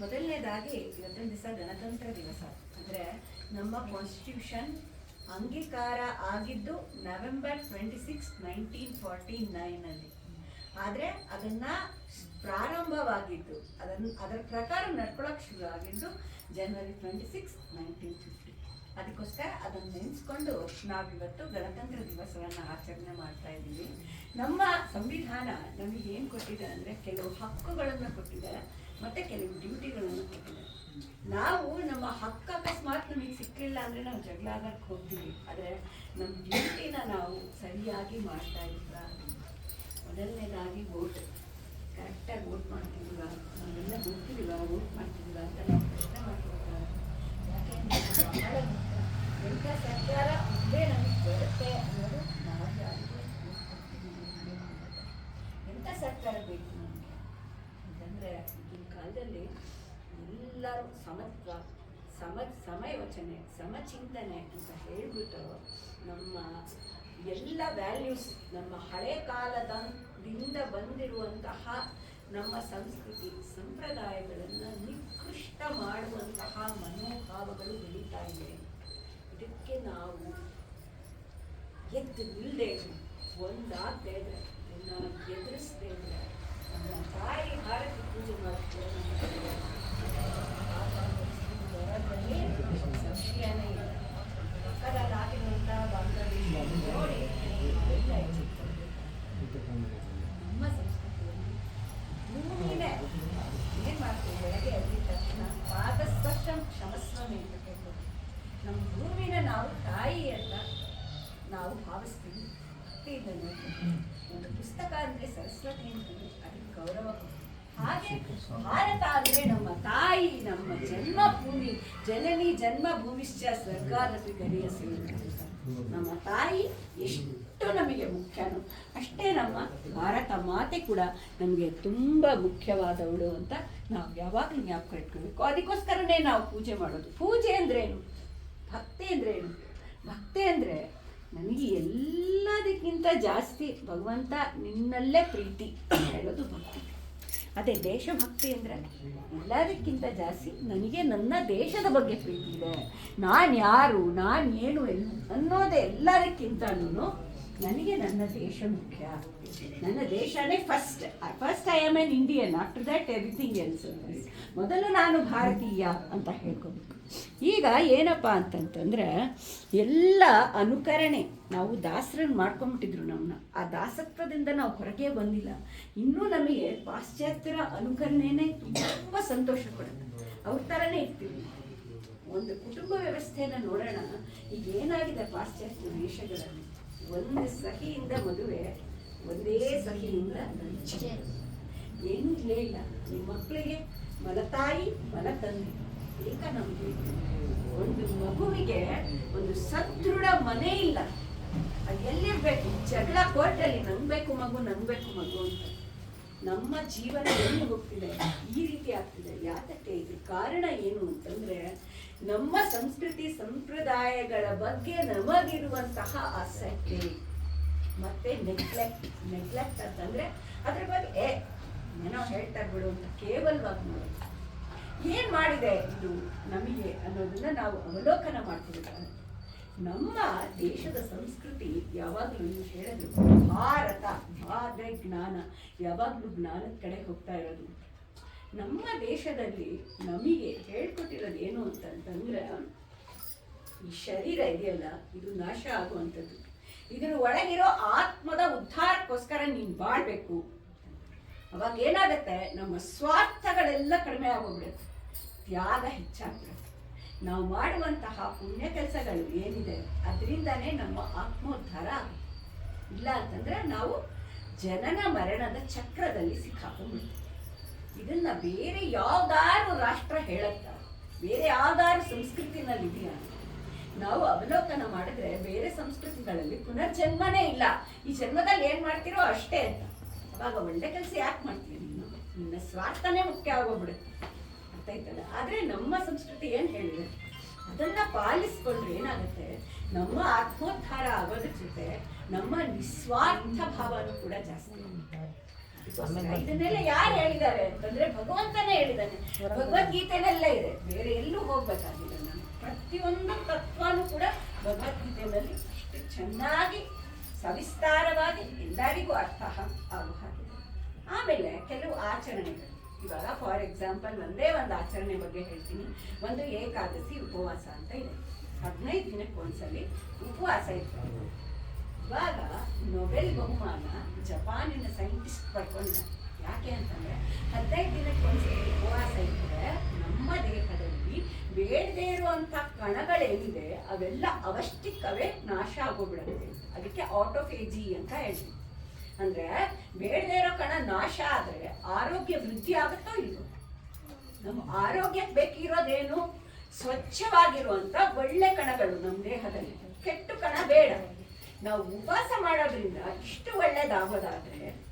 ಮೊದಲನೇದಾಗಿ ಇವತ್ತಿನ ದಿವಸ ಗಣತಂತ್ರ ದಿವಸ. ಅಂದರೆ ನಮ್ಮ ಕಾನ್ಸ್ಟಿಟ್ಯೂಷನ್ ಅಂಗೀಕಾರ ಆಗಿದ್ದು November twenty six nineteen forty ನೈನಲ್ಲಿ ಆದರೆ ಅದನ್ನು ಪ್ರಾರಂಭವಾಗಿದ್ದು ಅದನ್ನು ಅದರ ಪ್ರಕಾರ ನಡ್ಕೊಳಕ್ಕೆ ಶುರು ಆಗಿದ್ದು ಜನವರಿ ಟ್ವೆಂಟಿ ಸಿಕ್ಸ್ ನೈನ್ಟೀನ್ ಫಿಫ್ಟಿ ಅದಕ್ಕೋಸ್ಕರ ಅದನ್ನು ನೆನೆಸ್ಕೊಂಡು ನಾವಿವತ್ತು ಗಣತಂತ್ರ ದಿವಸವನ್ನು ಆಚರಣೆ ಮಾಡ್ತಾ ಇದ್ದೀವಿ. ನಮ್ಮ ಸಂವಿಧಾನ ನಮಗೆ ಏನು ಕೊಟ್ಟಿದೆ ಅಂದರೆ ಕೆಲವು ಹಕ್ಕುಗಳನ್ನು ಕೊಟ್ಟಿದ್ದಾರೆ ಮತ್ತು ಕೆಲವು ಡ್ಯೂಟಿಗಳನ್ನು ಕೊಟ್ಟಿದ್ದಾರೆ. ನಾವು ನಮ್ಮ ಹಕ್ಕ ಅಕಸ್ಮಾತ್ ನಮಗೆ ಸಿಕ್ಕಿಲ್ಲ ಅಂದರೆ ನಾವು ಜಗಳ ಆಗಕ್ಕೆ ಹೋಗ್ತೀವಿ. ಆದರೆ ನಮ್ಮ ಡ್ಯೂಟಿನ ನಾವು ಸರಿಯಾಗಿ ಮಾಡ್ತಾ ಇಲ್ಲ ಮೊದಲನೇದಾಗಿ ವೋಟ್ ಕರೆಕ್ಟಾಗಿ ವೋಟ್ ಮಾಡ್ತಿದ್ವ ನಾವೆಲ್ಲ ಗೊತ್ತಿದ್ವ ವೋಟ್ ಮಾಡ್ತಿದ್ವ ಅಂತ ನಾವು ಪ್ರಶ್ನೆ ಮಾಡ್ಕೊಳ್ತಾರೆ ಯಾಕೆಂದರೆ. ಎಂಥ ಸರ್ಕಾರ ಒಂದೇ ನಮಗೆ ಬರುತ್ತೆ ಅನ್ನೋದು ನಾವು ಯಾರಿಗೂ. ಎಂಥ ಸರ್ಕಾರ ಬೇಕು? ಅಂತಂದರೆ ಈಗಿನ ಕಾಲದಲ್ಲಿ ಎಲ್ಲರೂ ಸಮತ್ವ ಸಮ ಸಮಯೋಚನೆ ಸಮಚಿಂತನೆ ಅಂತ ಹೇಳಿಬಿಟ್ಟು ನಮ್ಮ ಎಲ್ಲ ವ್ಯಾಲ್ಯೂಸ್ ನಮ್ಮ ಹಳೆ ಕಾಲದಿಂದ ಬಂದಿರುವಂತಹ ನಮ್ಮ ಸಂಸ್ಕೃತಿ, ಸಂಪ್ರದಾಯಗಳನ್ನು ನಿಕೃಷ್ಟ ಮಾಡುವಂತಹ ಮನೋಭಾವಗಳು ಬೆಳೀತಾ ಇವೆ. ಇದಕ್ಕೆ ನಾವು ಎದ್ದು ನಿಲ್ಲದೆ ಒಂದಾಗದೇ ಇದ್ರೆ ಎದುರಿಸದೇ ಇದ್ರೆ. ತಾಯಿ ಭಾರತಿ ಪೂಜೆ ಮಾಡೋಕ್ಕೆ ಸಂಶಯನೇ ಇಲ್ಲ ಪಕ್ಕದಲ್ಲಿ ಆಗಿರುವಂಥ ಬಾಂಗ್ಲಾದೇಶ ನೋಡಿ ಎಲ್ಲ. ನಮ್ಮ ಸಂಸ್ಕೃತಿಯಲ್ಲಿ ಭೂಮಿನೇ ಏನು ಮಾಡ್ತೀವಿ ಬೆಳಗ್ಗೆ ಎದ್ದಿದ ತಕ್ಷಣ ಪಾದ ಸ್ಪರ್ಶ ಕ್ಷಮಸ್ವಾಮಿ ಅಂತ ನಮ್ಮ ಭೂಮಿನ ನಾವು ತಾಯಿ ಅಂತ ನಾವು ಭಾವಿಸ್ತೀವಿ ಇದನ್ನು ಒಂದು ಪುಸ್ತಕ ಅಂದರೆ ಸರಸ್ವತಿ ಅದಕ್ಕೆ ಗೌರವ ಹಾಗೆ ಭಾರತ ಅಂದರೆ ನಮ್ಮ ತಾಯಿ, ನಮ್ಮ ಜನ್ಮಭೂಮಿ, ಜನನಿ ಜನ್ಮ ಭೂಮಿಶ್ಚ ಸರ್ಕಾರದಲ್ಲಿ ಗಡಿಯ ನಮ್ಮ ತಾಯಿ ಎಷ್ಟು ನಮಗೆ ಮುಖ್ಯನೋ ಅಷ್ಟೇ ನಮ್ಮ ಭಾರತ ಮಾತೆ ಕೂಡ ನಮಗೆ ತುಂಬ ಮುಖ್ಯವಾದವಳು ಅಂತ ನಾವು ಯಾವಾಗಲೂ ಜ್ಞಾಪಕ ಇಟ್ಕೋಬೇಕು ಅದಕ್ಕೋಸ್ಕರನೇ ನಾವು ಪೂಜೆ ಮಾಡೋದು. ಪೂಜೆ ಅಂದ್ರೇನು? ಭಕ್ತಿ ಅಂದ್ರೇನು? ಭಕ್ತಿ ಅಂದರೆ ನನಗೆ ಎಲ್ಲದಕ್ಕಿಂತ ಜಾಸ್ತಿ ಭಗವಂತ ನಿನ್ನಲ್ಲೇ ಪ್ರೀತಿ ಹೇಳೋದು ಭಕ್ತಿ. ಅದೇ ದೇಶಭಕ್ತಿ ಅಂದರೆ ಎಲ್ಲದಕ್ಕಿಂತ ಜಾಸ್ತಿ ನನಗೆ ನನ್ನ ದೇಶದ ಬಗ್ಗೆ ಪ್ರೀತಿ ಇದೆ. ನಾನು ಯಾರು, ನಾನು ಏನು ಎಲ್ ಅನ್ನೋದೇ ಎಲ್ಲದಕ್ಕಿಂತನೂ ನನಗೆ ನನ್ನ ದೇಶ ಮುಖ್ಯ. ನನ್ನ ದೇಶನೇ first first I am an Indian after that everything else ಮೊದಲು ನಾನು ಭಾರತೀಯ ಅಂತ ಹೇಳ್ಕೊಬೇಕು. ಈಗ ಏನಪ್ಪ ಅಂತಂತಂದ್ರೆ, ಎಲ್ಲ ಅನುಕರಣೆ, ನಾವು ದಾಸರನ್ನು ಮಾಡ್ಕೊಂಬಿಟ್ಟಿದ್ರು ನಮ್ಮನ್ನ ಆ ದಾಸತ್ವದಿಂದ ನಾವು ಹೊರಗೆ ಬಂದಿಲ್ಲ. ಇನ್ನೂ ನಮಗೆ ಪಾಶ್ಚಾತ್ಯರ ಅನುಕರಣೆನೇ ತುಂಬ ಸಂತೋಷ ಕೊಡುತ್ತೆ. ಅವ್ರ ಥರನೇ ಇರ್ತೀವಿ. ಒಂದು ಕುಟುಂಬ ವ್ಯವಸ್ಥೆಯನ್ನು ನೋಡೋಣ. ಈಗ ಏನಾಗಿದೆ ಪಾಶ್ಚಾತ್ಯ ದೇಶಗಳಲ್ಲಿ ಒಂದು ಸಹಿಯಿಂದ ಮದುವೆ, ಒಂದೇ ಸಹಿಯಿಂದ. ಏನು ಇಲ್ಲ. ನಿಮ್ಮ ಮಕ್ಕಳಿಗೆ ಮಲತಾಯಿ, ಮಲತಂದೆ. ಏಕ ನಮಗೆ ಒಂದು ಮಗುವಿಗೆ ಒಂದು ಸದೃಢ ಮನೆ ಇಲ್ಲ. ಅದು ಎಲ್ಲಿರ್ಬೇಕು? ಜಗಳ ಕೋರ್ಟಲ್ಲಿ ನಂಗಬೇಕು ಮಗು ನಂಗಬೇಕು ಮಗು ಅಂತ. ನಮ್ಮ ಜೀವನ ಎಲ್ಲಿ ಹೋಗ್ತಿದೆ? ಈ ರೀತಿ ಆಗ್ತಿದೆ. ಯಾತಕ್ಕೆ ಇದು ಕಾರಣ ಏನು ಅಂತಂದ್ರೆ, ನಮ್ಮ ಸಂಸ್ಕೃತಿ ಸಂಪ್ರದಾಯಗಳ ಬಗ್ಗೆ ನಮಗಿರುವಂತಹ ಆಸಕ್ತಿ, ಮತ್ತೆ ನೆಗ್ಲೆಕ್ಟ್ ನೆಗ್ಲೆಕ್ಟ್ ಅಂತಂದ್ರೆ ಅದ್ರ ಬಗ್ಗೆ ಏನೋ ಹೇಳ್ತಾ ಬಿಡು ಅಂತ ಕೇವಲವಾಗಿ ನೋಡಿ. ಏನ್ ಮಾಡಿದೆ ಇದು ನಮಗೆ ಅನ್ನೋದನ್ನ ನಾವು ಅವಲೋಕನ ಮಾಡ್ತಿರ್ತಾರೆ ನಮ್ಮ ದೇಶದ ಸಂಸ್ಕೃತಿ ಯಾವಾಗಲೂ ನೀವು ಭಾರತ ಭಾರ ಜ್ಞಾನ, ಯಾವಾಗಲೂ ಜ್ಞಾನದ ಕಡೆ ಹೋಗ್ತಾ ಇರೋದು. ನಮ್ಮ ದೇಶದಲ್ಲಿ ನಮಗೆ ಹೇಳ್ಕೊಟ್ಟಿರೋದು ಏನು ಅಂತಂದ್ರೆ ಈ ಶರೀರ ಇದೆಯಲ್ಲ, ಇದು ನಾಶ ಆಗುವಂಥದ್ದು. ಇದರ ಒಳಗಿರೋ ಆತ್ಮದ ಉದ್ಧಾರಕ್ಕೋಸ್ಕರ ನೀನು ಬಾಳ್ಬೇಕು. ಅವಾಗ ಏನಾಗುತ್ತೆ? ನಮ್ಮ ಸ್ವಾರ್ಥಗಳೆಲ್ಲ ಕಡಿಮೆ ಆಗೋಗ್ಬಿಡುತ್ತೆ. ತ್ಯಾಗ ಹೆಚ್ಚಾಗ್ಬಿಡುತ್ತೆ. ನಾವು ಮಾಡುವಂತಹ ಪುಣ್ಯ ಕೆಲಸಗಳು ಏನಿದೆ, ಅದರಿಂದನೇ ನಮ್ಮ ಆತ್ಮೋದ್ಧಾರ ಆಗುತ್ತೆ. ಇಲ್ಲ ಅಂತಂದ್ರೆ ನಾವು ಜನನ ಮರಣದ ಚಕ್ರದಲ್ಲಿ ಸಿಕ್ಕಾಕೊಂಡ್ಬಿಡ್ತೀವಿ. ಇದನ್ನ ಬೇರೆ ಯಾವ್ದಾರು ರಾಷ್ಟ್ರ ಹೇಳತ್ತ, ಬೇರೆ ಯಾವ್ದಾರು ಸಂಸ್ಕೃತಿನಲ್ಲಿ ಇದೆಯಾ ನಾವು ಅವಲೋಕನ ಮಾಡಿದ್ರೆ ಬೇರೆ ಸಂಸ್ಕೃತಿಗಳಲ್ಲಿ ಪುನರ್ಜನ್ಮನೇ ಇಲ್ಲ. ಈ ಜನ್ಮದಲ್ಲಿ ಏನ್ ಮಾಡ್ತಿರೋ ಅಷ್ಟೇ ಅಂತ. ಅವಾಗ ಒಳ್ಳೆ ಕೆಲಸ ಯಾಕೆ ಮಾಡ್ತೀವಿ ನೀನು ನಿನ್ನ ಸ್ವಾರ್ಥನೇ ಮುಖ್ಯ ಆಗೋಗ್ಬಿಡುತ್ತೆ. ಅರ್ಥ ಆಯ್ತಲ್ಲ? ಆದ್ರೆ ನಮ್ಮ ಸಂಸ್ಕೃತಿ ಏನ್ ಹೇಳಿದೆ ಅದನ್ನ ಪಾಲಿಸ್ಕೊಂಡ್ರೆ ಏನಾಗುತ್ತೆ? ನಮ್ಮ ಆತ್ಮೋದ್ಧಾರ ಆಗೋದ್ರ ಜೊತೆ ನಮ್ಮ ನಿಸ್ವಾರ್ಥ ಭಾವನೂ ಕೂಡ ಜಾಸ್ತಿ ಇದನ್ನೆಲ್ಲ ಯಾರು ಹೇಳಿದ್ದಾರೆ ಅಂತಂದ್ರೆ ಭಗವಂತನೇ ಹೇಳಿದ್ದಾನೆ. ಭಗವದ್ಗೀತೆನಲ್ಲ ಇದೆ. ಬೇರೆ ಎಲ್ಲೂ ಹೋಗ್ಬೇಕಾಗಿಲ್ಲ ನಾನು. ಪ್ರತಿಯೊಂದು ತತ್ವನೂ ಕೂಡ ಭಗವದ್ಗೀತೆಯಲ್ಲಿ ಚೆನ್ನಾಗಿ ಸವಿಸ್ತಾರವಾಗಿ ಎಲ್ಲರಿಗೂ ಅರ್ಥ ಆಗುವ ಹಾಗೆ. ಆಮೇಲೆ ಕೆಲವು ಆಚರಣೆಗಳು. ಇವಾಗ ಫಾರ್ ಎಕ್ಸಾಂಪಲ್ ಒಂದೇ ಒಂದು ಆಚರಣೆ ಬಗ್ಗೆ ಹೇಳ್ತೀನಿ. ಒಂದು ಏಕಾದಶಿ ಉಪವಾಸ ಅಂತ ಇದೆ. ಹದಿನೈದು ದಿನಕ್ಕೆ ಒಂದ್ಸಲಿ ಉಪವಾಸ ಇರ್ತಾರೆ ಇವಾಗ ನೊಬೆಲ್ ಬಹುಮಾನ ಜಪಾನಿನ ಸೈಂಟಿಸ್ಟ್ ಪಡ್ಕೊಂಡ ಯಾಕೆ ಅಂತಂದ್ರೆ ಹದಿನೈದು ದಿನಕ್ಕೆ ಒಂದ್ಸಲಿ ಉಪವಾಸ ಇದ್ದರೆ ನಮ್ಮ ದೇಹದಲ್ಲಿ ಬೇಡದೇ ಇರುವಂತ ಕಣಗಳೇನಿದೆ ಅವೆಲ್ಲ ಅವಷ್ಟಿಕ್ಕವೇ ನಾಶ ಆಗೋಗ್ಬಿಡುತ್ತೆ. ಅದಕ್ಕೆ ಆಟೋಫೇಜಿ ಅಂತ ಹೇಳ್ತೀವಿ. ಅಂದ್ರೆ ಬೇಡದೇ ಇರೋ ಕಣ ನಾಶ ಆದ್ರೆ ಆರೋಗ್ಯ ವೃದ್ಧಿ ಆಗುತ್ತೋ ಇಲ್ಲ ನಮ್ಮ ಆರೋಗ್ಯಕ್ಕೆ ಬೇಕಿರೋದೇನು? ಸ್ವಚ್ಛವಾಗಿರುವಂತ ಒಳ್ಳೆ ಕಣಗಳು ನಮ್ಮ ದೇಹದಲ್ಲಿ. ಕೆಟ್ಟು ಕಣ ಬೇಡ. ನಾವು ಉಪವಾಸ ಮಾಡೋದ್ರಿಂದ ಇಷ್ಟು ಒಳ್ಳೇದಾಗೋದಾದ್ರೆ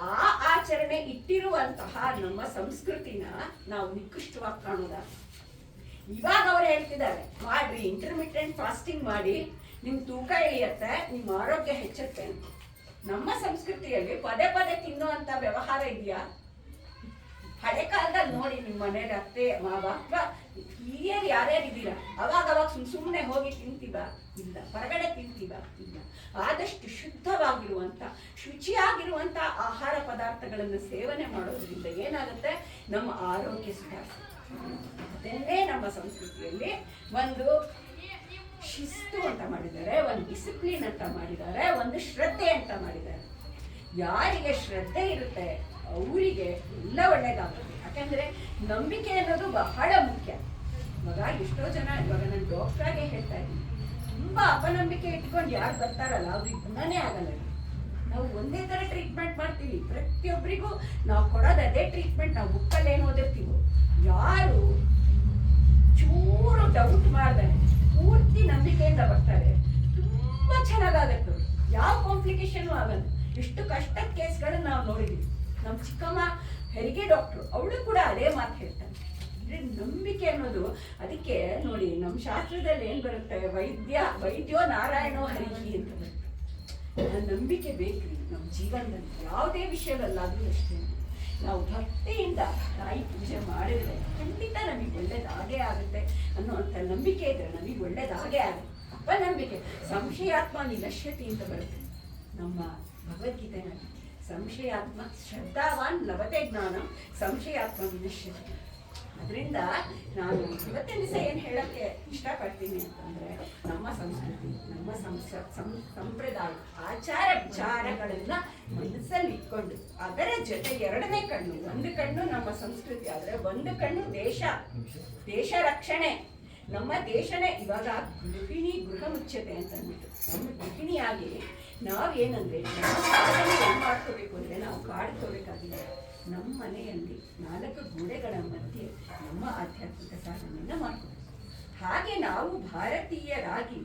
ಆ ಆಚರಣೆ ಇಟ್ಟಿರುವಂತಹ ನಮ್ಮ ಸಂಸ್ಕೃತಿನ ನಾವು ನಿಕೃಷ್ಟವಾಗಿ ಕಾಣೋದ? ಇವಾಗ ಅವ್ರು ಹೇಳ್ತಿದ್ದಾರೆ, ಮಾಡ್ರಿ ಇಂಟರ್ಮಿಟೆಂಟ್ ಫಾಸ್ಟಿಂಗ್ ಮಾಡಿ, ನಿಮ್ ತೂಕ ಇಳಿಯತ್ತೆ ನಿಮ್ಮ ಆರೋಗ್ಯ ಹೆಚ್ಚುತ್ತೆ ಅಂತ. ನಮ್ಮ ಸಂಸ್ಕೃತಿಯಲ್ಲಿ ಪದೇ ಪದೇ ತಿನ್ನುವಂತ ವ್ಯವಹಾರ ಇದೆಯಾ? ಹಳೆ ಕಾಲದಲ್ಲಿ ನೋಡಿ ನಿಮ್ಮ ಮನೇಲಿ ಅತ್ತೆ, ಮಾವ, ಅಥವಾ ಹಿರಿಯರು ಯಾರ್ಯಾರು ಇದ್ದೀರಾ? ಅವಾಗ ಅವಾಗ ಸುಮ್ ಸುಮ್ಮನೆ ಹೋಗಿ ತಿಂತೀವ ಇಲ್ಲ, ಹೊರಗಡೆ ತಿಂತೀವ ಇಲ್ಲ. ಆದಷ್ಟು ಶುದ್ಧವಾಗಿರುವಂತ, ಶುಚಿಯಾಗಿರುವಂತ ಆಹಾರ ಪದಾರ್ಥಗಳನ್ನು ಸೇವನೆ ಮಾಡೋದ್ರಿಂದ ಏನಾಗುತ್ತೆ? ನಮ್ಮ ಆರೋಗ್ಯ ಸುಧಾರಿಸುತ್ತೆ. ಅದನ್ನೇ ನಮ್ಮ ಸಂಸ್ಕೃತಿಯಲ್ಲಿ ಒಂದು ಶಿಸ್ತು ಅಂತ ಮಾಡಿದ್ದಾರೆ, ಒಂದು ಡಿಸಿಪ್ಲಿನ್ ಅಂತ ಮಾಡಿದ್ದಾರೆ, ಒಂದು ಶ್ರದ್ಧೆ ಅಂತ ಮಾಡಿದ್ದಾರೆ. ಯಾರಿಗೆ ಶ್ರದ್ಧೆ ಇರುತ್ತೆ, ಅವರಿಗೆ ಎಲ್ಲ ಒಳ್ಳೇದಾಗುತ್ತೆ. ಯಾಕಂದ್ರೆ ನಂಬಿಕೆ ಅನ್ನೋದು ಬಹಳ ಮುಖ್ಯ. ಇವಾಗ ಎಷ್ಟೋ ಜನ ಇವಾಗ ನಾನು ಡಾಕ್ಟ್ರಾಗೆ ಹೇಳ್ತಾ ಇದ್ದೀನಿ. ತುಂಬಾ ಅಪನಂಬಿಕೆ ಇಟ್ಕೊಂಡು ಯಾರು ಬರ್ತಾರಲ್ಲ, ಅವ್ರಿಗೆ ಗುಣನೇ ಆಗಲ್ಲ ನಾವು ಒಂದೇ ತರ ಟ್ರೀಟ್ಮೆಂಟ್ ಮಾಡ್ತೀವಿ. ಪ್ರತಿಯೊಬ್ಬರಿಗೂ ನಾವು ಕೊಡೋದು ಅದೇ ಟ್ರೀಟ್ಮೆಂಟ್ ನಾವು ಬುಕ್ಕಲ್ಲಿ ಏನು ಓದಿರ್ತೀವೋ. ಯಾರು? ಚೂರು ಡೌಟ್ ಮಾಡ್ದೆ. ಪೂರ್ತಿ ನಂಬಿಕೆಯಿಂದ ಬರ್ತಾರೆ. ತುಂಬಾ ಚೆನ್ನಾಗಾಗತ್ತೆ. ಯಾವ ಕಾಂಪ್ಲಿಕೇಶನ್ ಆಗಲ್ಲ. ಎಷ್ಟು ಕಷ್ಟದ ಕೇಸ್ಗಳನ್ನ ನಾವು ನೋಡಿದ್ವಿ. ನಮ್ಮ ಚಿಕ್ಕಮ್ಮ ಹೆರಿಗೆ ಡಾಕ್ಟ್ರು ಅವಳು ಕೂಡ ಅದೇ ಮಾತು ಹೇಳ್ತಾನೆ ಅಂದ್ರೆ ನಂಬಿಕೆ ಅನ್ನೋದು ಅದಕ್ಕೆ ನೋಡಿ ನಮ್ಮ ಶಾಸ್ತ್ರದಲ್ಲಿ ಏನು ಬರುತ್ತೆ? ವೈದ್ಯ, ವೈದ್ಯೋ ನಾರಾಯಣೋ ಹರಿಹಿ ಅಂತ ಬರುತ್ತೆ. ನಂಬಿಕೆ ಬೇಕು ನಮ್ಮ ಜೀವನದಲ್ಲಿ ಯಾವುದೇ ವಿಷಯದಲ್ಲಾದರೂ ಅಷ್ಟೇ. ನಾವು ಭಕ್ತಿಯಿಂದ ತಾಯಿ ಪೂಜೆ ಮಾಡಿದ್ರೆ ಖಂಡಿತ ನಮಗೆ ಒಳ್ಳೇದಾಗೇ ಆಗುತ್ತೆ ಅನ್ನುವಂಥ ನಂಬಿಕೆ ಇದ್ರೆ ನಮಗೆ ಒಳ್ಳೇದಾಗೇ ಆಗುತ್ತೆ. ಅಪನಂಬಿಕೆ ಸಂಶಯಾತ್ಮ ನಿನಶ್ಯತಿ ಅಂತ ಬರುತ್ತೆ. ನಮ್ಮ ಭಗವದ್ಗೀತೆನಲ್ಲಿ ಸಂಶಯಾತ್ಮ ಶ್ರದ್ಧಾವಾನ್ ಲಭತೆ ಜ್ಞಾನ, ಸಂಶಯಾತ್ಮ ವಿನಶ್ಯತಿ ಅದರಿಂದ ನಾನು ಇವತ್ತಿನ ದಿವಸ ಏನು ಹೇಳೋಕ್ಕೆ ಇಷ್ಟಪಡ್ತೀನಿ ಅಂತಂದರೆ ನಮ್ಮ ಸಂಸ್ಕೃತಿ, ನಮ್ಮ ಸಂಪ್ರದಾಯ, ಆಚಾರ ವಿಚಾರಗಳನ್ನು ಮನಸ್ಸಲ್ಲಿ ಇಟ್ಕೊಂಡು. ಅದರ ಜೊತೆ ಎರಡನೇ ಕಣ್ಣು, ಒಂದು ಕಣ್ಣು ನಮ್ಮ ಸಂಸ್ಕೃತಿ, ಆದರೆ ಒಂದು ಕಣ್ಣು ದೇಶ. ದೇಶ ರಕ್ಷಣೆ. ನಮ್ಮ ದೇಶನೇ ಇವಾಗ ಗೃಹಿಣಿ ಗೃಹ ಮುಚ್ಚತೆ ಅಂತ ಅಂದ್ಬಿಟ್ಟು. ನಮ್ಮ ಗೃಹಿಣಿಯಾಗಿ ನಾವೇನಂದ್ರೆ ಮಾಡ್ಕೋಬೇಕು ಅಂದರೆ ನಾವು ಕಾಡ್ಕೋಬೇಕಾಗಿಲ್ಲ ನಮ್ಮ ಮನೆಯಲ್ಲಿ ನಾಲ್ಕು ಗೋಡೆಗಳ ಮಧ್ಯೆ ನಮ್ಮ ಆಧ್ಯಾತ್ಮಿಕ ಸಾಧನೆಯನ್ನು ಮಾಡ್ಕೋಬೇಕು. ಹಾಗೆ ನಾವು ಭಾರತೀಯರಾಗಿ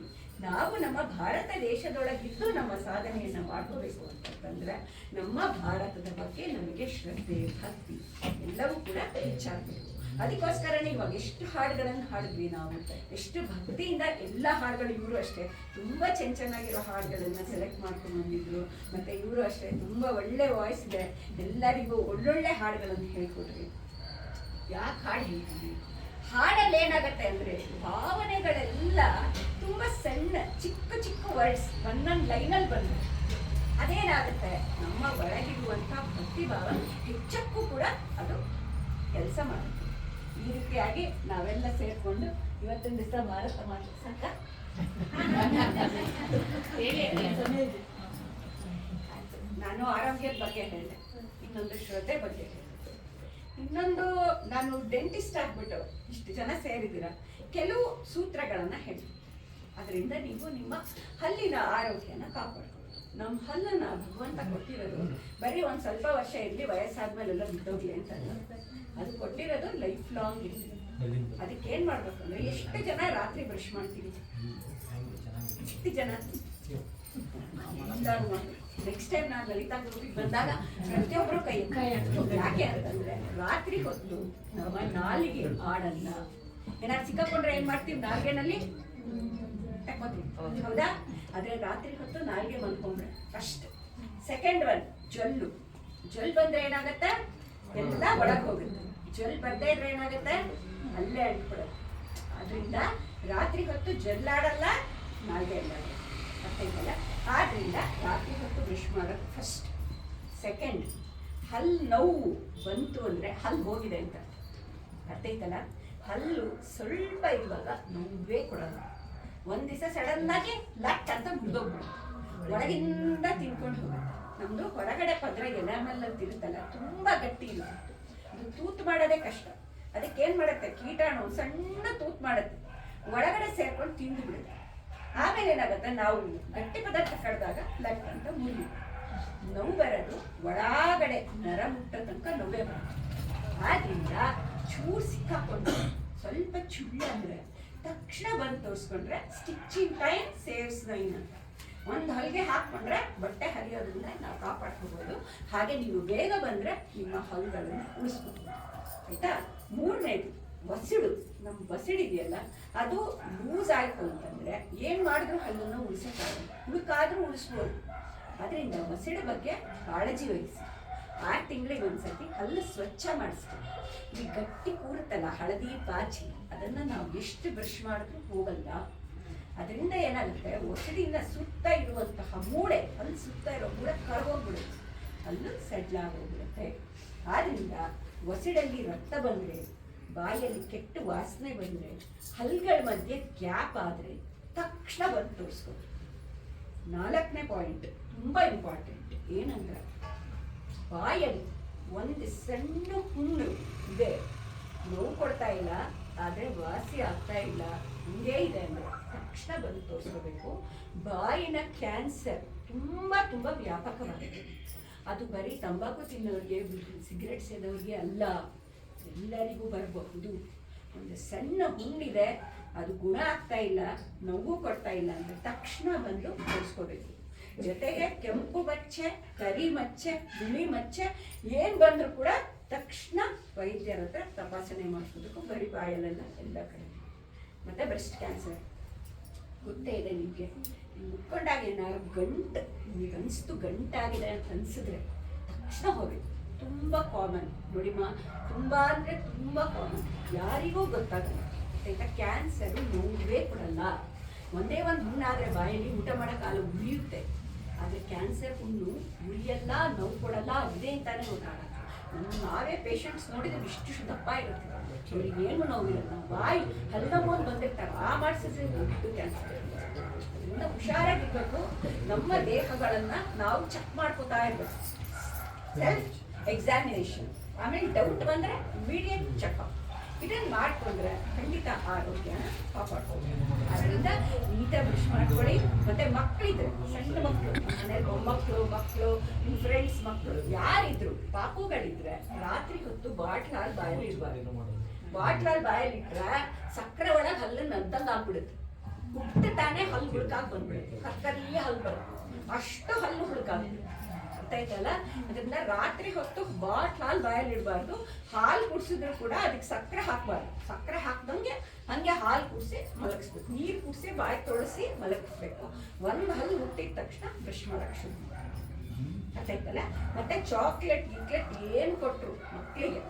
ನಾವು ನಮ್ಮ ಭಾರತ ದೇಶದೊಳಗಿದ್ದು ನಮ್ಮ ಸಾಧನೆಯನ್ನು ಮಾಡ್ಕೋಬೇಕು ಅಂತಂದ್ರೆ ನಮ್ಮ ಭಾರತದ ಬಗ್ಗೆ ನಮಗೆ ಶ್ರದ್ಧೆ, ಭಕ್ತಿ ಎಲ್ಲವೂ ಕೂಡ ಹೆಚ್ಚಾಗಬೇಕು. ಅದಕ್ಕೋಸ್ಕರನೇ ಇವಾಗ ಎಷ್ಟು ಹಾಡುಗಳನ್ನು ಹಾಡಿದ್ವಿ ನಾವು, ಎಷ್ಟು ಭಕ್ತಿಯಿಂದ ಎಲ್ಲ ಹಾಡುಗಳು ಇವರು ಅಷ್ಟೇ. ತುಂಬ ಚೆನ್ನ ಚೆನ್ನಾಗಿರೋ ಹಾಡುಗಳನ್ನು ಸೆಲೆಕ್ಟ್ ಮಾಡ್ಕೊಂಡು ಬಂದಿದ್ರು. ಮತ್ತೆ ಇವರು ಅಷ್ಟೇ ತುಂಬ ಒಳ್ಳೆ ವಾಯ್ಸ್ ಇದೆ. ಎಲ್ಲರಿಗೂ ಒಳ್ಳೊಳ್ಳೆ ಹಾಡುಗಳನ್ನು ಹೇಳ್ಕೊಡ್ರಿ ಯಾಕೆ ಹಾಡು ಹೇಳ್ತೀವಿ ಹಾಡಲ್ಲಿ ಏನಾಗುತ್ತೆ ಅಂದ್ರೆ ಭಾವನೆಗಳೆಲ್ಲ ತುಂಬಾ ಸಣ್ಣ, ಚಿಕ್ಕ ಚಿಕ್ಕ ವರ್ಡ್ಸ್ ಒಂದೊಂದು ಲೈನಲ್ಲಿ ಬಂದು ಅದೇನಾಗುತ್ತೆ? ನಮ್ಮ ಒಳಗಿರುವಂತ ಪ್ರತಿಭಾವ ಹೆಚ್ಚಕ್ಕೂ ಕೂಡ ಅದು ಕೆಲಸ ಮಾಡುತ್ತೆ. ಈ ರೀತಿಯಾಗಿ ನಾವೆಲ್ಲ ಸೇರಿಕೊಂಡು ಇವತ್ತಿನ ದಿವಸ ಮಾರಾಟ ಮಾಡಿ ನಾನು ಆರೋಗ್ಯದ ಬಗ್ಗೆ ಹೇಳಿದೆ. ಇನ್ನೊಂದು ಶ್ರದ್ಧೆ ಬಗ್ಗೆ ಹೇಳಿದೆ. ಇನ್ನೊಂದು ನಾನು ಡೆಂಟಿಸ್ಟ್ ಆಗ್ಬಿಟ್ಟು ಇಷ್ಟು ಜನ ಸೇರಿದ್ದೀರ? ಕೆಲವು ಸೂತ್ರಗಳನ್ನು ಹೇಳಿ. ಅದರಿಂದ ನೀವು ನಿಮ್ಮ ಹಲ್ಲಿನ ಆರೋಗ್ಯನ ಕಾಪಾಡ್ಕೊಳ್ಳಿ ನಮ್ಮ ಹಲ್ಲನ್ನ ಭಗವಂತ ಕೊಟ್ಟಿರೋದು ಬರೀ ಒಂದು ಸ್ವಲ್ಪ ವರ್ಷ ಇರಲಿ ವಯಸ್ಸಾದ್ಮೇಲೆಲ್ಲ ಬಿದ್ದೋಗ್ಲಿ ಅಂತ ಅದು ಕೊಟ್ಟಿರೋದು ಲೈಫ್ ಲಾಂಗ್ ಇರಲಿ ಅದಕ್ಕೆ ಏನ್ ಮಾಡ್ಬೇಕು ಅಂದ್ರೆ ಎಷ್ಟು ಜನ ರಾತ್ರಿ ಬ್ರಷ್ ಮಾಡ್ತೀವಿ ಎಷ್ಟು ಜನ? ನೆಕ್ಸ್ಟ್ ಟೈಮ್ ನಾನು ಲಲಿತಾ ಗ್ರೂಪಿಗೆ ಬಂದಾಗ ಪ್ರತಿಯೊಬ್ಬರು ಕೈ. ಯಾಕೆ ಅಂತಂದ್ರೆ ರಾತ್ರಿ ಹೊತ್ತು ನಮ್ಮ ನಾಲಿಗೆ ಆಡಲ್ಲ ಏನಾದ್ರು ಸಿಕ್ಕಾಕೊಂಡ್ರೆ ಏನ್ ಮಾಡ್ತೀವಿ? ನಾಲ್ಗೆನಲ್ಲಿ ತಕ್ಕೋತೀವಿ. ಹೌದಾ. ಆದ್ರೆ ರಾತ್ರಿ ಹೊತ್ತು ನಾಲ್ಗೆ ಮಲ್ಕೊಂಡ್ರೆ ಫಸ್ಟ್ ಸೆಕೆಂಡ್ ಒನ್ ಜೊಲ್ಲು. ಜೊಲ್ ಬಂದ್ರೆ ಏನಾಗತ್ತೆ? ಎಲ್ಲ ಒಳಗೆ ಹೋಗುತ್ತೆ. ಜೊಲ್ ಬರ್ದೇ ಇದ್ರೆ ಏನಾಗುತ್ತೆ? ಅಲ್ಲೇ ಅಂಟ್ಬಿಡುತ್ತೆ ಅದರಿಂದ ರಾತ್ರಿ ಹೊತ್ತು ಜೊಲ್ಲಾಡಲ್ಲ ನಾಲ್ಗೆ ಅಲ್ಲಾಡಲ್ಲ. ಅರ್ಥಾಯ್ತಲ್ಲ ಆದ್ದರಿಂದ ರಾತ್ರಿ ಹೊತ್ತು ಬ್ರಷ್ ಮಾಡೋದು ಫಸ್ಟ್ ಸೆಕೆಂಡ್ ಹಲ್ಲು ನೋವು ಬಂತು ಅಂದರೆ ಹಲ್ಲು ಹೋಗಿದೆ ಅಂತ. ಅರ್ಥೈತಲ್ಲ ಹಲ್ಲು ಸ್ವಲ್ಪ ಇವಾಗ ನೋವೇ ಕೊಡಲ್ಲ. ಒಂದು ದಿವಸ ಸಡನ್ನಾಗಿ ಲಟ್ ಅಂತ ಮುರಿದೋಗ್ಬಿಡುತ್ತೆ. ಒಳಗಿಂದ ತಿನ್ಕೊಂಡು ಹೋಗುತ್ತೆ. ನಮ್ಮದು ಹೊರಗಡೆ ಪದ್ರ ಎನಾಮಲ್ ಅಂತ ಇರುತ್ತಲ್ಲ, ತುಂಬ ಗಟ್ಟಿ ಇರುತ್ತೆ. ಅದು ತೂತ್ ಮಾಡೋದೇ ಕಷ್ಟ. ಅದಕ್ಕೆ ಏನು ಮಾಡುತ್ತೆ? ಕೀಟಾಣು ಸಣ್ಣ ತೂತ್ ಮಾಡುತ್ತೆ. ಒಳಗಡೆ ಸೇರ್ಕೊಂಡು ತಿಂದು ಬಿಡುತ್ತೆ. ಆಮೇಲೆ ಏನಾಗುತ್ತೆ? ನಾವು ಗಟ್ಟಿ ಪದಾರ್ಥ ಕಡ್ದಾಗ ಲಟ್ ಅಂತ ಮುರಿಯುತ್ತೆ ನೋವು ಬರೋದು, ಒಳಗಡೆ ನರ ಮುಟ್ಟ ತನಕ ನೋವೇ ಬರುತ್ತೆ. ಆದ್ರಿಂದ ಚೂರು ಸಿಕ್ಕಾಕೊಂಡು ಸ್ವಲ್ಪ ಚುಳ್ಳು ಅಂದರೆ, ತಕ್ಷಣ ಬಂದು ತೋರಿಸ್ಕೊಂಡ್ರೆ ಸ್ಟಿಚಿಂಗ್ ಟೈಮ್ ಸೇವ್ಸ್ ನೈನ್ ಅಂತ. ಒಂದು ಹಲ್ಗೆ ಹಾಕ್ಕೊಂಡ್ರೆ, ಬಟ್ಟೆ ಹರಿಯೋದ್ರಿಂದ ನಾವು ಕಾಪಾಡ್ಕೋಬೋದು. ಹಾಗೆ ನೀವು ಬೇಗ ಬಂದ್ರೆ ನಿಮ್ಮ ಹಲ್ಗಳನ್ನು ಉಳಿಸ್ಬೋದು ಆಯ್ತಾ? ಮೂರನೇದು ಬಸಿಡು ನಮ್ಮ ಬಸಿಡಿದೆಯಲ್ಲ ಅದು ಲೂಸ್ ಆಯಿತು ಅಂತಂದರೆ ಏನು ಮಾಡಿದ್ರು ಹಲ್ಲನ್ನು ಉಳಿಸೋಕ್ಕಾಗಲ್ಲ ಹುಡುಕಾದರೂ ಉಳಿಸ್ಬೋದು. ಅದರಿಂದ ಬಸಿಡ ಬಗ್ಗೆ ಕಾಳಜಿ ವಹಿಸಿ. ಆರು ತಿಂಗಳಿಗೆ ಒಂದ್ಸತಿ ಹಲ್ಲು ಸ್ವಚ್ಛ ಮಾಡಿಸ್ತೀವಿ ಈ ಗಟ್ಟಿ ಕೂರುತ್ತಲ್ಲ ಹಳದಿ ಪಾಚಿ, ಅದನ್ನು ನಾವು ಎಷ್ಟು ಬ್ರಷ್ ಮಾಡಿದ್ರೂ ಹೋಗಲ್ಲ. ಅದರಿಂದ ಏನಾಗುತ್ತೆ ಒಸಡಿಯಿಂದ ಸುತ್ತ ಇರುವಂತಹ ಮೂಳೆ ಅಲ್ಲಿ ಸುತ್ತ ಇರೋ ಮೂಳೆ ಕರ್ಗೋಗ್ಬಿಡುತ್ತೆ. ಅಲ್ಲೂ ಸಡ್ಲಾಗೋಗ್ಬಿಡುತ್ತೆ ಒಸಿಡಲ್ಲಿ ಒಸಡಲ್ಲಿ ರಕ್ತ ಬಂದ್ರೆ ಬಾಯಲ್ಲಿ ಕೆಟ್ಟ ವಾಸನೆ ಬಂದರೆ, ಹಲ್ಗಳ ಮಧ್ಯೆ ಗ್ಯಾಪ್ ಆದರೆ ತಕ್ಷಣ ಬಂದು ತೋರಿಸ್ಬೇಕು ನಾಲ್ಕನೇ ಪಾಯಿಂಟ್ ತುಂಬ ಇಂಪಾರ್ಟೆಂಟ್ ಏನಂದ್ರೆ, ಬಾಯಲ್ಲಿ ಒಂದು ಸಣ್ಣ ಹುಣ್ಣು ಇದೆ. ನೋವು ಕೊಡ್ತಾ ಇಲ್ಲ, ಆದರೆ ವಾಸಿ ಆಗ್ತಾ ಇಲ್ಲ. ಹಂಗೇ ಇದೆ ಅಂದರೆ ತಕ್ಷಣ ಬಂದು ತೋರಿಸ್ಕೋಬೇಕು. ಬಾಯಿನ ಕ್ಯಾನ್ಸರ್ ತುಂಬ ತುಂಬ ವ್ಯಾಪಕವಾಗಿದೆ. ಅದು ಬರೀ ತಂಬಾಕು ತಿನ್ನೋರಿಗೆ, ಸಿಗರೆಟ್ ಸೇದೋರಿಗೆ ಅಲ್ಲ. ಎಲ್ಲರಿಗೂ ಬರಬಹುದು. ಒಂದು ಸಣ್ಣ ಹುಣ್ಣಿದೆ ಅದು ಗುಣ ಆಗ್ತಾ ಇಲ್ಲ, ನೋವು ಕೊಡ್ತಾ ಇಲ್ಲ ಅಂದ್ರೆ ತಕ್ಷಣ ಬಂದು ಕಳಿಸ್ಕೋಬೇಕು ಜೊತೆಗೆ ಕೆಂಪು ಮಚ್ಚೆ, ಕರಿ ಮಚ್ಚೆ, ಬಿಳಿ ಮಚ್ಚೆ, ಏನ್ ಬಂದರೂ ಕೂಡ ತಕ್ಷಣ ವೈದ್ಯರ ಹತ್ರ ತಪಾಸಣೆ ಮಾಡ್ಕೋಬೇಕು ಬರೀ ಬಾಯಲ್ಲೆಲ್ಲ ಎಲ್ಲ ಕಡೆ. ಮತ್ತೆ ಬ್ರೆಸ್ಟ್ ಕ್ಯಾನ್ಸರ್. ಗೊತ್ತೇ ಇದೆ ನಿಮಗೆ. ಮುಕ್ಕೊಂಡಾಗ ಏನಾದ್ರು ಗಂಟು, ನಿಮಗೆ ಅನಿಸ್ತು ಗಂಟಾಗಿದೆ ಅಂತ ಅನ್ಸಿದ್ರೆ ತಕ್ಷಣ ಹೋಗ್ಬೇಕು. ತುಂಬ ಕಾಮನ್ ನೋಡಿಮ್ಮ ತುಂಬ ಅಂದರೆ ತುಂಬ ಕಾಮನ್ ಯಾರಿಗೂ ಗೊತ್ತಾಗಲ್ಲ. ಆಯ್ತಾ? ಕ್ಯಾನ್ಸರು ನೋವೇ ಕೊಡಲ್ಲ. ಒಂದೇ ಒಂದು ಹುಣ್ಣಾದ್ರೆ ಬಾಯಲ್ಲಿ ಊಟ ಮಾಡೋಕ್ಕಾಲ ಉಳಿಯುತ್ತೆ ಆದರೆ ಕ್ಯಾನ್ಸರ್ ಹುಣ್ಣು ಉಳಿಯಲ್ಲ ನೋವು ಕೊಡಲ್ಲ, ಇದೆ ಅಂತಾನೆ ಗೊತ್ತಾಗಲ್ಲ. ನಾವೇ ಪೇಷಂಟ್ಸ್ ನೋಡಿದ್ರೆ ಇಷ್ಟು ದಪ್ಪ ಇರುತ್ತೆ ಅವ್ರಿಗೆ ಏನು ನೋವಿರಲ್ಲ ಬಾಯಿ ಹಲ್ಲಮೋನ್ ಬಂದಿರ್ತಾರೆ. ಆ ಮಾಡಿಸಿದ್ರೆ ದೊಡ್ಡ ಕ್ಯಾನ್ಸರ್ ಅದರಿಂದ ಹುಷಾರಾಗಿರ್ಬೇಕು ನಮ್ಮ ದೇಹಗಳನ್ನ ನಾವು ಚೆಕ್ ಮಾಡ್ಕೋತಾ ಇರ್ಬೇಕು. ಸೆಲ್ಫ್ ಎಕ್ಸಾಮಿನೇಷನ್ ಆಮೇಲೆ ಡೌಟ್ ಬಂದರೆ ಇಮಿಡಿಯೇಟ್ ಚೆಕಪ್ ಇದನ್ನು ಮಾಡ್ಕೊಂಡ್ರೆ ಖಂಡಿತ ಆರೋಗ್ಯನ ಕಾಪಾಡ್ಕೋಬೋದು ಅದರಿಂದ ನೀಟ ಬ್ರಷ್ ಮಾಡ್ಕೊಳ್ಳಿ. ಮತ್ತು ಮಕ್ಕಳಿದ್ರೆ ಸಣ್ಣ ಮಕ್ಕಳು ಮನೇಲಿ ಮೊಮ್ಮಕ್ಕಳು ಮಕ್ಕಳು ನಿಮ್ಮ ಫ್ರೆಂಡ್ಸ್ ಮಕ್ಕಳು ಯಾರಿದ್ರು ಪಾಪುಗಳಿದ್ರೆ ರಾತ್ರಿ ಹೊತ್ತು ಬಾಟ್ಲ್ ಹಾಲು ಬಾಯಲ್ಲಿ ಇಡಬಾರ್ದು. ಬಾಟ್ಲ್ ಹಾಲು ಬಾಯಲ್ಲಿ ಇಟ್ರೆ ಸಕ್ಕರೆ ಒಳಗೆ ಹಲ್ಲು ನಂತಂಗ್ ಆಗ್ಬಿಡುತ್ತೆ ಹುಟ್ಟು ತಾನೇ ಹಲ್ಲು ಹುಡುಕಾಕ್ ಬಂದ್ಬಿಡುತ್ತೆ. ಕತ್ತಲ್ಲಿ ಹಲ್ಲು ಬರುತ್ತೆ. ಅಷ್ಟು ಹಲ್ಲು ಹುಡುಕಾಗ್ಬಿಡುತ್ತೆ ಇದೆಯಲ್ಲ ಅದನ್ನ ರಾತ್ರಿ ಹೊತ್ತು ಬಾಟ್ಲ್ ಹಾಲು ಬಾಯಲ್ಲಿಡಬಾರ್ದು ಹಾಲು ಕುಡಿಸಿದ್ರು ಕೂಡ ಅದಕ್ಕೆ ಸಕ್ಕರೆ ಹಾಕಬಾರ್ದು. ಸಕ್ಕರೆ ಹಾಕ್ದಂಗೆ ಹಂಗೆ ಹಾಲು ಕುಡಿಸಿ ಮಲಗಿಸ್ಬೇಕು. ನೀರು ಕುಡಿಸಿ ಬಾಯಿ ತೊಳಸಿ ಮಲಗಿಸ್ಬೇಕು. ಒಂದು ಹಲ್ಲು ಹುಟ್ಟಿದ ತಕ್ಷಣ ಬ್ರಷ್ ಮಾಡಕ್ಕೆ ಶುರು ಅರ್ಥಾಯ್ತಲ್ಲ ಮತ್ತೆ ಚಾಕ್ಲೇಟ್, ಗಿಕ್ಲೆಟ್ ಏನು ಕೊಟ್ರು ಮಕ್ಕಳಿಗೆ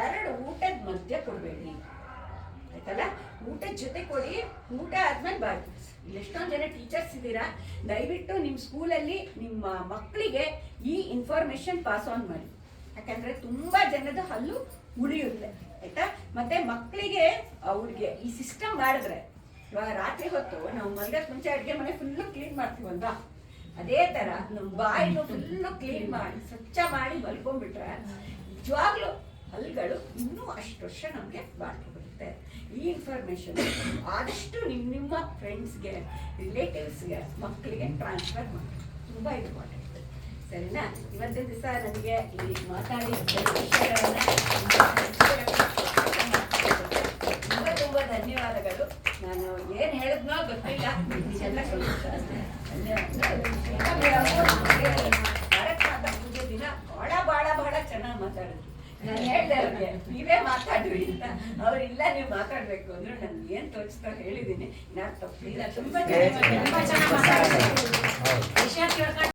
ಎರಡು ಊಟದ ಮಧ್ಯ ಕೊಡಬೇಡಿ. ಆಯ್ತಲ್ಲ ಊಟದ ಜೊತೆ ಕೊಡಿ. ಊಟ ಆದ್ಮೇಲೆ ಬಾಯಿ ಇಲ್ಲಿ ಎಷ್ಟೊಂದು ಜನ ಟೀಚರ್ಸ್ ಇದ್ದೀರಾ? ದಯವಿಟ್ಟು ನಿಮ್ಮ ಸ್ಕೂಲಲ್ಲಿ ನಿಮ್ಮ ಮಕ್ಕಳಿಗೆ ಈ ಇನ್ಫಾರ್ಮೇಶನ್ ಪಾಸ್ ಆನ್ ಮಾಡಿ. ಯಾಕಂದ್ರೆ ತುಂಬಾ ಜನದ ಹಲ್ಲು ಉಳಿಯುತ್ತೆ ಆಯಿತಾ? ಮತ್ತೆ ಮಕ್ಕಳಿಗೆ ಅವ್ರಿಗೆ ಈ ಸಿಸ್ಟಮ್ ಮಾಡಿದ್ರೆ, ಇವಾಗ ರಾತ್ರಿ ಹೊತ್ತು ನಾವು ಮಲ್ಗಕ್ ಮುಂಚೆ ಅಡುಗೆ ಮನೆ ಫುಲ್ಲು ಕ್ಲೀನ್ ಮಾಡ್ತೀವಲ್ವಾ? ಅದೇ ಥರ ನಮ್ಮ ಬಾಯಿನ ಫುಲ್ಲು ಕ್ಲೀನ್ ಮಾಡಿ, ಸ್ವಚ್ಛ ಮಾಡಿ ಮಲ್ಕೊಂಡ್ಬಿಟ್ರೆ, ನಿಜವಾಗ್ಲೂ ಹಲ್ಲುಗಳು ಇನ್ನೂ ಅಷ್ಟು ವರ್ಷ ನಮಗೆ ಬಾಳ್ಕೆ ಬರುತ್ತೆ ಈ ಇನ್ಫಾರ್ಮೇಶನ್ ಆದಷ್ಟು ನಿಮ್ಮ ನಿಮ್ಮ ಫ್ರೆಂಡ್ಸ್ಗೆ ರಿಲೇಟಿವ್ಸ್ಗೆ ಮಕ್ಕಳಿಗೆ ಟ್ರಾನ್ಸ್ಫರ್ ಮಾಡಿ. ತುಂಬ ಇಂಪಾರ್ಟೆಂಟ್ ಸರಿನಾ? ಇವತ್ತಿನ ದಿವಸ ನನಗೆ ಇಲ್ಲಿ ಮಾತಾಡಿ ತುಂಬ ತುಂಬ ಧನ್ಯವಾದಗಳು. ನಾನು ಏನು ಹೇಳಿದ್ನೋ ಗೊತ್ತಿಲ್ಲ. ಎಲ್ಲ ಭಾರತ ಪೂಜೆ ದಿನ ಭಾಳ ಭಾಳ ಭಾಳ ಚೆನ್ನಾಗಿ ಮಾತಾಡಿದ್ರು. ನಾನು ಹೇಳ್ದೆ ಅವ್ರಿಗೆ ನೀವೇ ಮಾತಾಡ್ರಿ ಅಂತ. ಅವ್ರು ಇಲ್ಲ ನೀವು ಮಾತಾಡ್ಬೇಕು ಅಂದ್ರೆ ನಾನು ಏನ್ ತೋರಿಸ್ತಾ ಹೇಳಿದೀನಿ. ನಾನು ತಪ್ಪಿಲ್ಲ ತುಂಬಾ ಚೆನ್ನಾಗಿ